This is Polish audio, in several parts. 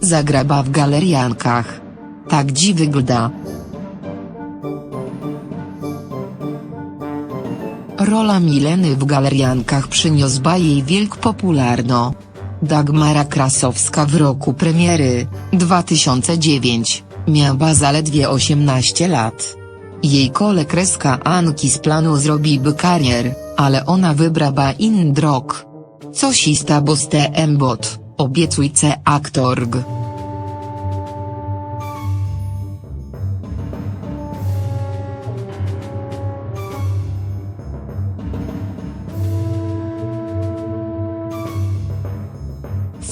Zagraba w galeriankach. Tak dzi wygląda. Rola Mileny w galeriankach przyniosła jej wielk popularno. Dagmara Krasowska w roku premiery, 2009, miała zaledwie 18 lat. Jej kole kreska Anki z planu zrobiby karier, ale ona wybrała inny drog. Coś bo z TM bot, obiecujce aktorg.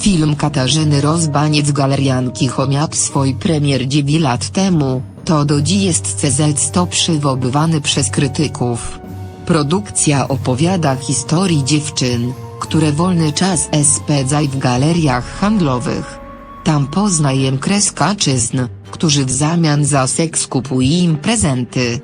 Film Katarzyny Rozbaniec Galerianki Chomiab swój premier 9 lat temu, to do dziś jest CZ100 przywoływany przez krytyków. Produkcja opowiada historii dziewczyn, które wolny czas spędzają w galeriach handlowych. Tam poznajem kreskaczyzn, którzy w zamian za seks kupują im prezenty.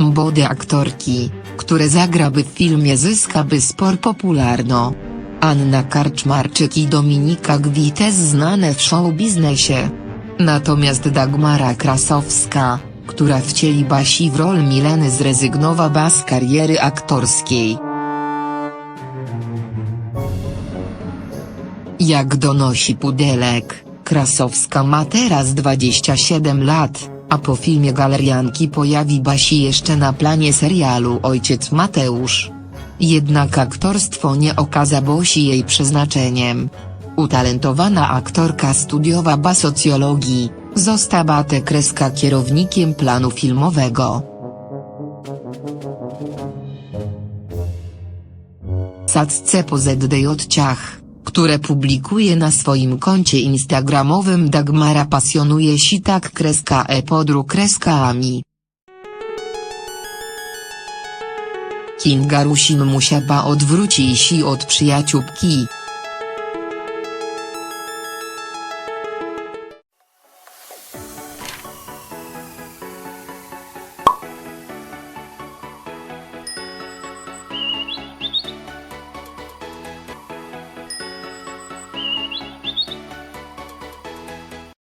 Body aktorki, które zagraby w filmie zyskaby spor popularno. Anna Karczmarczyk i Dominika Gwites znane w show biznesie. Natomiast Dagmara Krasowska, która wcieli Basi w rol Mileny zrezygnowała z kariery aktorskiej. Jak donosi Pudelek, Krasowska ma teraz 27 lat, a po filmie Galerianki pojawi Basi jeszcze na planie serialu Ojciec Mateusz. Jednak aktorstwo nie okazało się jej przeznaczeniem. Utalentowana aktorka studiowała socjologii, została tę kreska kierownikiem planu filmowego. Sadce po ZDJ Ciach, które publikuje na swoim koncie instagramowym Dagmara pasjonuje się tak kreska e podru kreskami. Kinga Rusin musiała odwrócić się od przyjaciółki,